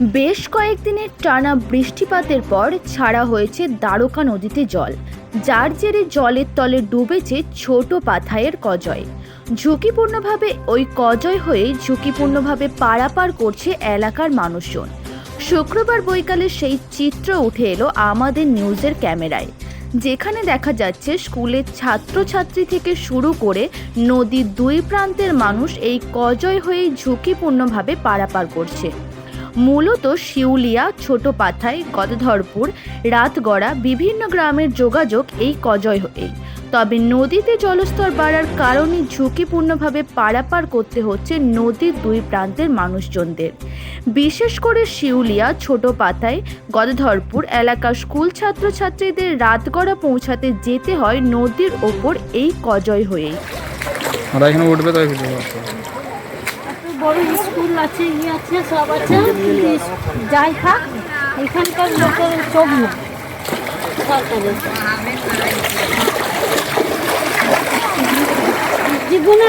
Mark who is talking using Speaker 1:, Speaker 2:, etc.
Speaker 1: বেশ কয়েকদিনের টানা বৃষ্টিপাতের পর ছাড়া হয়েছে দ্বারকা নদীতে জল, যার জেরে জলের তলে ডুবেছে ছোট পাথায়ের কজয়। ঝুঁকিপূর্ণভাবে ওই কজয় হয়ে ঝুঁকিপূর্ণভাবে পারাপার করছে এলাকার মানুষজন। শুক্রবার বৈকালে সেই চিত্র উঠে এলো আমাদের নিউজের ক্যামেরায়, যেখানে দেখা যাচ্ছে স্কুলের ছাত্রছাত্রী থেকে শুরু করে নদীর দুই প্রান্তের মানুষ এই কজয় হয়ে ঝুঁকিপূর্ণভাবে পারাপার করছে। মূলত শিউলিয়া ছোট পাথাই গদধরপুর, রাতগড়া বিভিন্ন গ্রামের যোগাযোগ এই কজয় হয়েই। তবে নদীতে জলস্তর বাড়ার কারণে ঝুঁকিপূর্ণভাবে পারাপার করতে হচ্ছে নদীর দুই প্রান্তের মানুষজনদের। বিশেষ করে শিউলিয়া ছোট পাতায় গদধরপুর এলাকার স্কুল ছাত্রছাত্রীদের রাতগড়া পৌঁছাতে যেতে হয় নদীর ওপর এই কজয় হয়েই।
Speaker 2: বড় স্কুল আছে ইয়ে আছে, সব আছে। যাই থাক, এখানকার লোকের চোখ না সরকারের। জীবনে